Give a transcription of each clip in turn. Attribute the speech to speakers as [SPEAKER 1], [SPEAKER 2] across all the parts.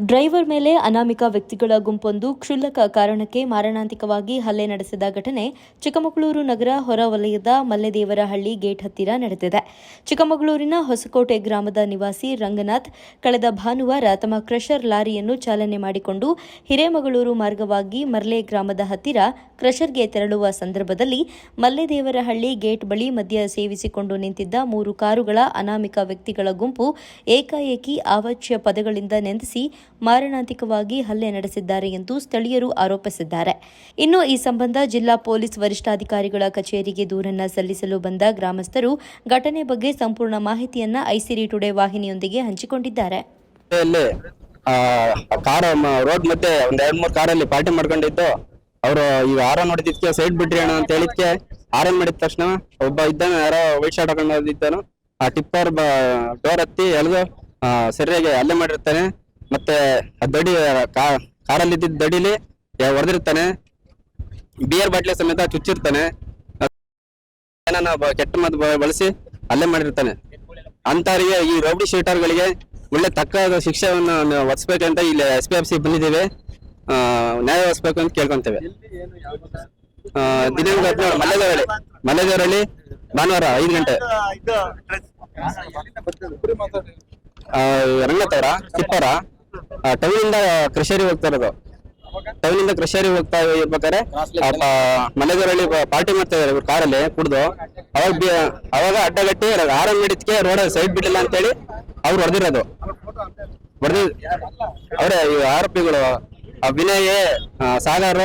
[SPEAKER 1] Driver ಮೇಲೆ ಅನಾಮಿಕ ವ್ಯಕ್ತಿಗಳ ಗುಂಪೊಂದು ಕ್ಷುಲ್ಲಕ ಕಾರಣಕ್ಕೆ ಮಾರಣಾಂತಿಕವಾಗಿ ಹಲ್ಲೆ ನಡೆಸಿದ ಘಟನೆ ಚಿಕ್ಕಮಗಳೂರು ನಗರ ಹೊರವಲಯದ ಮಲ್ಲೆದೇವರಹಳ್ಳಿ ಗೇಟ್ ಹತ್ತಿರ ನಡೆದಿದೆ. ಚಿಕ್ಕಮಗಳೂರಿನ ಹೊಸಕೋಟೆ ಗ್ರಾಮದ ನಿವಾಸಿ ರಂಗನಾಥ್ ಕಳೆದ ಭಾನುವಾರ ತಮ್ಮ ಕ್ರಷರ್ ಲಾರಿಯನ್ನು ಚಾಲನೆ ಮಾಡಿಕೊಂಡು ಹಿರೇಮಗಳೂರು ಮಾರ್ಗವಾಗಿ ಮರ್ಲೆ ಗ್ರಾಮದ ಹತ್ತಿರ ಕ್ರಷರ್ಗೆ ತೆರಳುವ ಸಂದರ್ಭದಲ್ಲಿ ಮಲ್ಲೆದೇವರಹಳ್ಳಿ ಗೇಟ್ ಬಳಿ ಮದ್ಯ ಸೇವಿಸಿಕೊಂಡು ನಿಂತಿದ್ದ ಮೂರು ಕಾರುಗಳ ಅನಾಮಿಕ ವ್ಯಕ್ತಿಗಳ ಗುಂಪು ಏಕಾಏಕಿ ಅವಾಚ್ಯ ಪದಗಳಿಂದ ನೆಂದಿಸಿ ಮಾರಣಾಂತಿಕವಾಗಿ ಹಲ್ಲೆ ನಡೆಸಿದ್ದಾರೆ ಎಂದು ಸ್ಥಳೀಯರು ಆರೋಪಿಸಿದ್ದಾರೆ. ಇನ್ನು ಈ ಸಂಬಂಧ ಜಿಲ್ಲಾ ಪೊಲೀಸ್ ವರಿಷ್ಠಾಧಿಕಾರಿಗಳ ಕಚೇರಿಗೆ ದೂರನ್ನ ಸಲ್ಲಿಸಲು ಬಂದ ಗ್ರಾಮಸ್ಥರು ಘಟನೆ ಬಗ್ಗೆ ಸಂಪೂರ್ಣ ಮಾಹಿತಿಯನ್ನ ಐಸಿರಿ ಟುಡೇ ವಾಹಿನಿಯೊಂದಿಗೆ ಹಂಚಿಕೊಂಡಿದ್ದಾರೆ.
[SPEAKER 2] ಅಲ್ಲಿ ರೋಡ್ ಮಧ್ಯೆ ಒಂದ್ ಎರಡ್ ಪಾರ್ಟಿ ಮಾಡ್ಕೊಂಡಿದ್ದು. ಅವರು ಈಗ ಆರ ನೋಡಿದ್ದಕ್ಕೆ ಸೈಡ್ ಬಿಡ್ರಿ ಅಣ್ಣ ಅಂತ ಹೇಳಿದ್ಕೆ ಆರನ್ ಮಾಡಿದ ತಕ್ಷಣ ಒಬ್ಬ ಇದ್ದಾನೆ, ಯಾರೋ ವೈಟ್ ಶರ್ಟ್ ಹಾಕೊಂಡು ಆ ಟಿಪ್ಪರ್ ಡೋರ್ ಹತ್ತಿ ಎಳೆದು ಸರಿಯಾಗಿ ಹಲ್ಲೆ ಮಾಡಿರ್ತಾನೆ. ಮತ್ತೆ ಆ ದಡಿ ಕಾರಲ್ಲಿ ಇದ್ದಿದ್ದ ದಡಿಲಿ ಹೊಡೆದಿರ್ತಾನೆ ಬಿಯರ್ ಬಾಟ್ಲಿ ಸಮೇತ ಚುಚ್ಚಿರ್ತಾನೆ. ಕೆಟ್ಟ ಮದ್ದು ಬಳಸಿ ಅಲ್ಲೇ ಮಾಡಿರ್ತಾನೆ. ಅಂತವರಿಗೆ ಈ ರೌಡಿ ಶೀಟರ್ಗಳಿಗೆ ಒಳ್ಳೆ ತಕ್ಕ ಶಿಕ್ಷೆಯನ್ನು ಒದಿಸ್ಬೇಕಂತ ಇಲ್ಲಿ ಎಸ್ ಪಿ ಎಫ್ ಸಿ ಬಂದಿದ್ದೇವೆ. ನ್ಯಾಯ ಒದಿಸ್ಬೇಕು ಅಂತ ಕೇಳ್ಕೊಂತೇವೆ. ದಿನಾಂಕ ಹದಿನೇಳು ಮಲ್ಲೇದೇವರಳ್ಳಿ ಮಲ್ಲೇದೇವರಳ್ಳಿ ಭಾನುವಾರ ಐದು ಗಂಟೆ. ರಂಗನಾಥ್ ಅವರ? ಸಿಪ್ಪರ? ಟೌನ್ ಇಂದ ಕೃಷಿಯರಿ ಹೋಗ್ತಾ ಇರೋದು. ಟೌನ್ ಇಂದ ಕೃಷಿಯರಿ ಹೋಗ್ತಾ ಇರ್ಬೇಕಾದ್ರೆ ಮಲೆಗೂರಲ್ಲಿ ಪಾರ್ಟಿ ಮಾಡ್ತಾ ಇದಾರೆ ಇವ್ರು ಕಾರಲ್ಲಿ ಕುಡ್ದು. ಅವಾಗ ಅವಾಗ ಅಡ್ಡಗಟ್ಟಿ ಆರನ್ ಮಾಡಿದ್ಕೆ ರೋಡ್ ಸೈಡ್ ಬಿಡ್ಲಿಲ್ಲ ಅಂತೇಳಿ ಅವ್ರು ಹೊಡೆದಿರೋದು. ಹೊಡೆದಿ ಅವರೇ ಈ ಆರೋಪಿಗಳು ವಿನಯ್ ಸಾಗರ್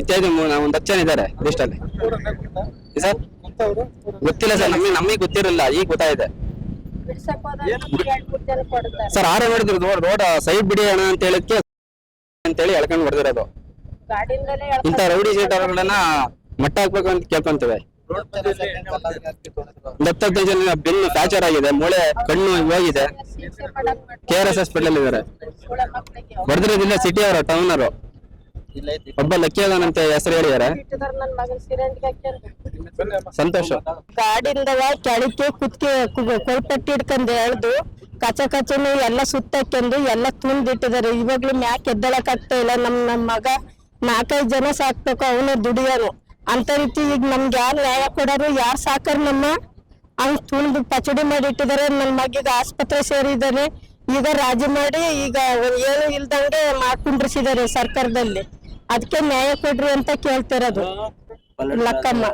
[SPEAKER 2] ಇತ್ಯಾದಿ ಒಂದ್ ಹತ್ತು ಜನ ಇದ್ದಾರೆ ಲಿಸ್ಟಲ್ಲಿ. ಸರ್ ಗೊತ್ತಿಲ್ಲ ಸರ್ ನಮಗೆ ನಮಗೆ ಗೊತ್ತಿರಲಿಲ್ಲ ಈಗ ಗೊತ್ತಾಗಿದೆ. ಸರ್ ಆರ ನೋಡಿದ್ರು ರೋಡ್ ಸೈಡ್ ಬಿಡಿ ಅಣ್ಣ ಅಂತ ಹೇಳಿದ್ಕೆ ಅಂತೇಳಿ ಎಳ್ಕೊಂಡು ಹೊಡೆದಿರೋದು. ಇಂತ ರೌಡಿ ಶೀಟರ್ಗಳನ್ನ ಮಟ್ಟ ಹಾಕ್ಬೇಕು ಅಂತ ಕೇಳ್ಕೊಂತೇವೆ. ಹದಿನೈದು ಜನ ಬೆನ್ನು ಫ್ರಾಕ್ಚರ್ ಆಗಿದೆ ಮೂಳೆ ಕಣ್ಣು ಹೋಗಿದೆ. ಕೆ ಆರ್ ಎಸ್ ಹಾಸ್ಪಿಟಲ್ ಇದಾರೆ
[SPEAKER 3] ಬರ್ದಿರೋದಿಲ್ಲ
[SPEAKER 2] ಹೊಡೆದಿರೋದಿಲ್ಲ ಸಿಟಿ ಅವರು ಟೌನ್ ಅವರು. ಒಬ್ಬ ಲಕ್ಕಿ ಅದಾನಂತೆ ಹೆಸರು ಹೇಳಿದಾರೆ. ಸಂತೋಷ.
[SPEAKER 3] ಕಾಡಿಂದ ಕೆಳಕ್ಕೆ ಕುತ್ಕೆ ಕೊಲ್ಪಟ್ಟಿ ಹಿಡ್ಕೊಂಡು ಎಳ್ದು ಕಚ ಕಚನು ಎಲ್ಲ ಸುತ್ತಕ್ಕೆಂದು ಎಲ್ಲ ತುಂಬಿಟ್ಟಿದ್ದಾರೆ ಇವಾಗ್ಲೂ ಮ್ಯಾಕ್ ಎದ್ದಳಕ್ ಆಗ್ತಾ ಇಲ್ಲ. ನಮ್ ನಮ್ ಮಗ ನಾಲ್ಕೈದು ಜನ ಸಾಕ್ಬೇಕು ಅವನು ದುಡಿಯೋನು. ಅಂತ ರೀತಿ ಈಗ ನಮ್ಗೆ ಯಾರು ನ್ಯಾಯ ಕೊಡೋರು ಯಾರು ಸಾಕರ್ ನಮ್ಮ? ಅವ್ನ್ ತುಳಿದು ಪಚಡಿ ಮಾಡಿ ಇಟ್ಟಿದ್ದಾರೆ ನನ್ ಮಗೀಗ ಆಸ್ಪತ್ರೆ ಸೇರಿದ್ದಾನೆ. ಈಗ ರಾಜಿ ಮಾಡಿ ಈಗ ಏನು ಇಲ್ದಂಗೆ ಮಾಡ್ಕೊಂಡಿಸಿದ್ದಾರೆ ಸರ್ಕಾರದಲ್ಲಿ. ಅದಕ್ಕೆ ನ್ಯಾಯ ಕೊಡ್ರಿ ಅಂತ ಕೇಳ್ತಿರೋದು ಲಕ್ಕಮ್ಮ?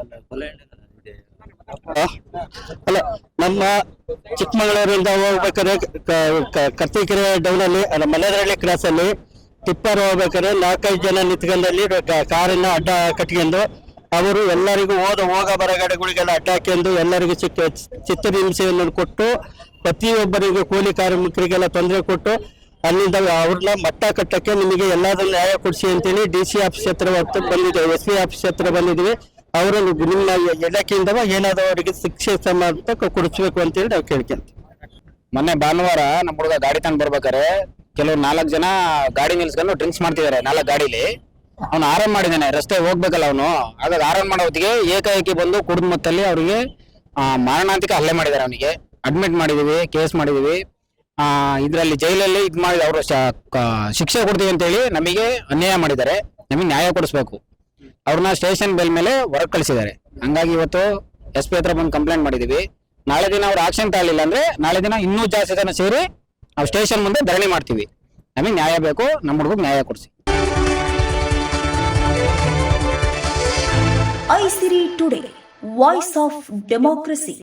[SPEAKER 2] ಅಲ್ಲ, ನಮ್ಮ ಚಿಕ್ಕಮಗಳೂರಿಂದ ಹೋಗ್ಬೇಕಾದ್ರೆ ಕರ್ತಿಕೆರೆ ಡೌನ್ ಅಲ್ಲಿ ಮಲೆದರಳ್ಳಿ ಕ್ರಾಸ್ ಅಲ್ಲಿ, ಟಿಪ್ಪರ್ ಹೋಗ್ಬೇಕಾದ್ರೆ ನಾಲ್ಕೈದು ಜನ ನಿಂತ್ಕೊಂಡಲ್ಲಿ ಕಾರಿನ ಕಾರನ್ನ ಅಡ್ಡ ಕಟ್ಕೊಂಡು ಅವರು ಎಲ್ಲರಿಗೂ ಹೋದ ಹೋಗ ಬರಗಡೆಗಳಿಗೆಲ್ಲ ಅಡ್ಡ ಹಾಕೊಂಡು ಎಲ್ಲರಿಗೂ ಚಿಕ್ಕ ಚಿತ್ತ ಹಿಂಸೆಯನ್ನು ಕೊಟ್ಟು ಪ್ರತಿಯೊಬ್ಬರಿಗೂ ಕೂಲಿ ಕಾರ್ಮಿಕರಿಗೆಲ್ಲ ತೊಂದರೆ ಕೊಟ್ಟು ಅಲ್ಲಿಂದ ಅವ್ರನ್ನ ಮಟ್ಟ ಕಟ್ಟಕ್ಕೆ ನಿಮಗೆ ಎಲ್ಲಾದ್ರೂ ನ್ಯಾಯ ಕೊಡಿಸಿ ಅಂತೇಳಿ ಡಿ ಸಿ ಆಫೀಸ್ ಹತ್ರ ಬಂದಿದ್ದೇವೆ ಎಸ್ ಪಿ ಆಫೀಸ್ ಹತ್ರ ಬಂದಿದ್ವಿ ಅವರನ್ನು ನಿಮ್ಮ ಇಲಾಖೆಯಿಂದ ಏನಾದ್ರು ಅವರಿಗೆ ಶಿಕ್ಷೆ ಸಮಾನ ಕೊಡಿಸ್ಬೇಕು ಅಂತೇಳಿ ನಾವು ಕೇಳ್ಕೊಂತೀವಿ.
[SPEAKER 4] ಮೊನ್ನೆ ಭಾನುವಾರ ನಮ್ಮ ಹುಡುಗ ಗಾಡಿ ತಂದು ಬರ್ಬೇಕಾರೆ ಕೆಲವು ನಾಲ್ಕು ಜನ ಗಾಡಿ ನಿಲ್ಸ್ಕೊಂಡು ಡ್ರಿಂಕ್ಸ್ ಮಾಡ್ತಿದ್ದಾರೆ ನಾಲ್ಕು ಗಾಡಿಲಿ. ಅವ್ನು ಆರಾಮ್ ಮಾಡಿದ್ದಾನೆ, ರಸ್ತೆ ಹೋಗ್ಬೇಕಲ್ಲ ಅವನು. ಹಾಗಾಗಿ ಆರಾಮ್ ಮಾಡೋ ಹೊತ್ತಿಗೆ ಏಕಾಏಕಿ ಬಂದು ಮತ್ತಲ್ಲಿ ಅವರಿಗೆ ಮಾರಣಾಂತಿಕ ಹಲ್ಲೆ ಮಾಡಿದ್ದಾರೆ ಅವನಿಗೆ. ಅಡ್ಮಿಟ್ ಮಾಡಿದೀವಿ ಕೇಸ್ ಮಾಡಿದೀವಿ ಇದರಲ್ಲಿ ಜೈಲಲ್ಲಿ ಇದು ಮಾಡಿ ಅವರು ಶಿಕ್ಷೆ ಕೊಡ್ತೀವಿ ಅಂತೇಳಿ ನಮಗೆ ಅನ್ಯಾಯ ಮಾಡಿದ್ದಾರೆ. ನಮಗೆ ನ್ಯಾಯ ಕೊಡಿಸ್ಬೇಕು. ಅವ್ರನ್ನ ಸ್ಟೇಷನ್ ಬೆಲ್ ಮೇಲೆ ಹೊರಗೆ ಕಳಿಸಿದ್ದಾರೆ. ಹಂಗಾಗಿ ಇವತ್ತು ಎಸ್ ಪಿ ಹತ್ರ ಬಂದು ಕಂಪ್ಲೇಂಟ್ ಮಾಡಿದೀವಿ. ನಾಳೆ ದಿನ ಅವ್ರು ಆಕ್ಷನ್ ತಗೊಳ್ಳಿಲ್ಲ ಅಂದ್ರೆ ನಾಳೆ ದಿನ ಇನ್ನೂ ಜಾಸ್ತಿ ಜನ ಸೇರಿ ನಾವು ಸ್ಟೇಷನ್ ಮುಂದೆ ಧರಣಿ ಮಾಡ್ತೀವಿ. ನಮಗೆ ನ್ಯಾಯ ಬೇಕು ನಮ್ಮ ಹುಡುಗ ನ್ಯಾಯ ಕೊಡಿಸಿ.
[SPEAKER 5] Aisiri today, voice of democracy.